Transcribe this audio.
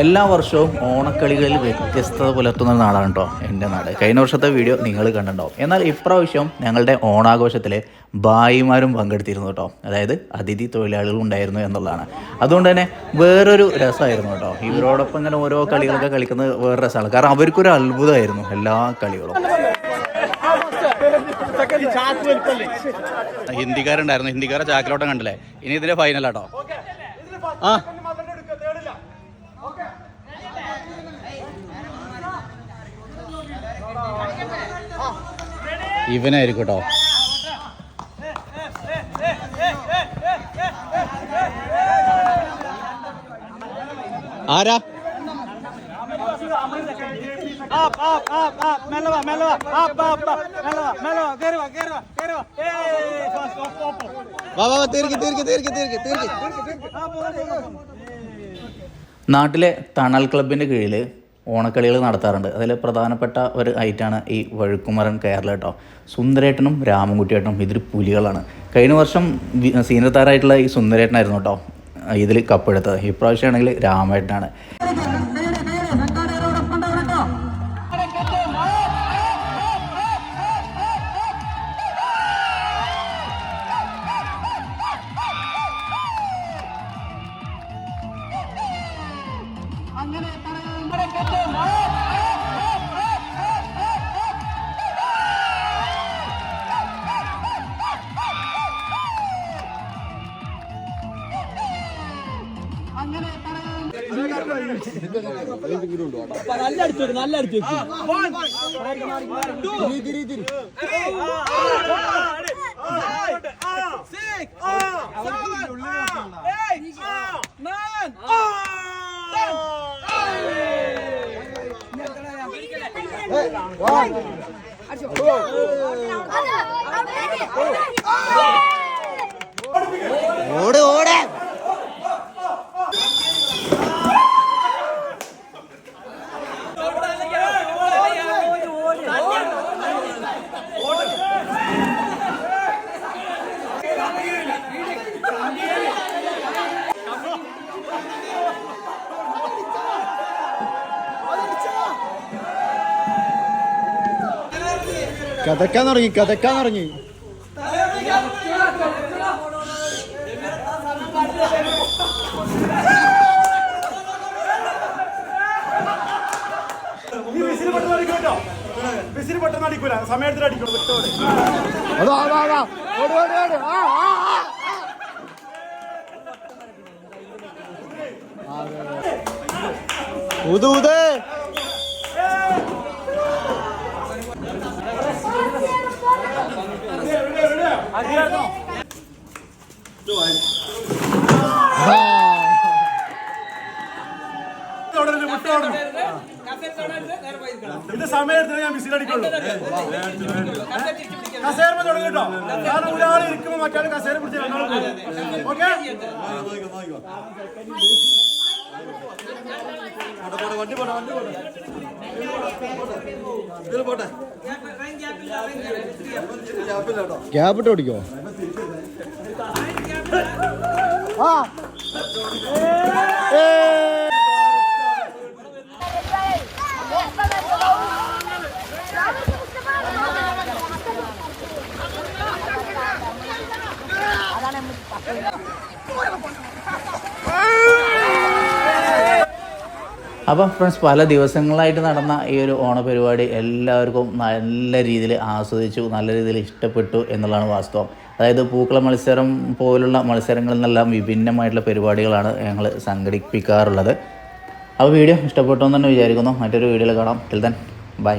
എല്ലാ വർഷവും ഓണക്കളികളിൽ വ്യത്യസ്തത പുലർത്തുന്ന നാടാണ് കേട്ടോ എന്റെ നാട്. കഴിഞ്ഞ വർഷത്തെ വീഡിയോ നിങ്ങൾ കണ്ടിട്ടുണ്ടാവും. എന്നാൽ ഇപ്രാവശ്യം ഞങ്ങളുടെ ഓണാഘോഷത്തിൽ ഭായിമാരും പങ്കെടുത്തിരുന്നു കേട്ടോ അതായത് അതിഥി തൊഴിലാളികളും ഉണ്ടായിരുന്നു എന്നുള്ളതാണ്. അതുകൊണ്ട് തന്നെ വേറൊരു രസമായിരുന്നു കേട്ടോ ഇവരോടൊപ്പം ഇങ്ങനെ ഓരോ കളികളൊക്കെ കളിക്കുന്നത് വേറെ രസമാണ്. കാരണം അവർക്കൊരു അത്ഭുതമായിരുന്നു എല്ലാ കളികളും. ഹിന്ദിക്കാരുണ്ടായിരുന്നു. ഹിന്ദിക്കാരെ ചാക്കിലോട്ടം കണ്ടില്ലേ? ഇനി ഇതിന്റെ ഫൈനലാട്ടോ ആ. ഇവനായിരിക്കും കേട്ടോ ആരാ? നാട്ടിലെ തണൽ ക്ലബിന്റെ കീഴിൽ ഓണക്കളികൾ നടത്താറുണ്ട്. അതിൽ പ്രധാനപ്പെട്ട ഒരു ഐറ്റാണ് ഈ വഴുക്കുമരൻ കയറൽ കേട്ടോ. സുന്ദരേട്ടനും രാമൻകുട്ടിയേട്ടനും ഇതിൽ പുലികളാണ്. കഴിഞ്ഞ വർഷം സീനിയർ താരമായിട്ടുള്ള ഈ സുന്ദരേട്ടനായിരുന്നു കേട്ടോ ഇതിൽ കപ്പെടുത്തത്. ഇപ്രാവശ്യം ആണെങ്കിൽ രാമേട്ടനാണ് നല്ല അടിച്ചു നല്ല അടിച്ചു വെക്ക്. ഓട് ഓട് കഥക്കാൻ തുടങ്ങി കഥക്കാൻ തുടങ്ങി സമയത്തിനടിക്കൂല അടിക്കും കേട്ടോ വിസിൽ പെട്ടെന്ന് അടിക്കൂല. സമയത്തിന് അടിക്കും. വിട്ടോടെ. അതാ അതാ അതാ. ഓട് ഓട് ഓട്. ആ ആ ഊത് തുടരുത്, വിട്ടോടണം. ഇത് സമയത്തിന് ഞാൻ വിസിൽ അടിക്കുള്ളൂ. കസേര തുടങ്ങി കേട്ടോ. കാരണം ഒരാൾ ഇരിക്കുമ്പോ മറ്റാൾ കസേര പിടിച്ച് രണ്ടാളും വണ്ടി ഓക്കെ ഗ്യാപ്പിട്ട് ഓടിക്കോ ആ. അപ്പം ഫ്രണ്ട്സ് പല ദിവസങ്ങളായിട്ട് നടന്ന ഈ ഒരു ഓണപരിപാടി എല്ലാവർക്കും നല്ല രീതിയിൽ ആസ്വദിച്ചു നല്ല രീതിയിൽ ഇഷ്ടപ്പെട്ടു എന്നുള്ളതാണ് വാസ്തവം. അതായത് പൂക്കള മത്സരം പോലുള്ള മത്സരങ്ങളിൽ നിന്നെല്ലാം വിഭിന്നമായിട്ടുള്ള പരിപാടികളാണ് ഞങ്ങൾ സംഘടിപ്പിക്കാറുള്ളത്. അപ്പോൾ വീഡിയോ ഇഷ്ടപ്പെട്ടു എന്ന് തന്നെ വിചാരിക്കുന്നു. മറ്റൊരു വീഡിയോയിൽ കാണാം. Till then bye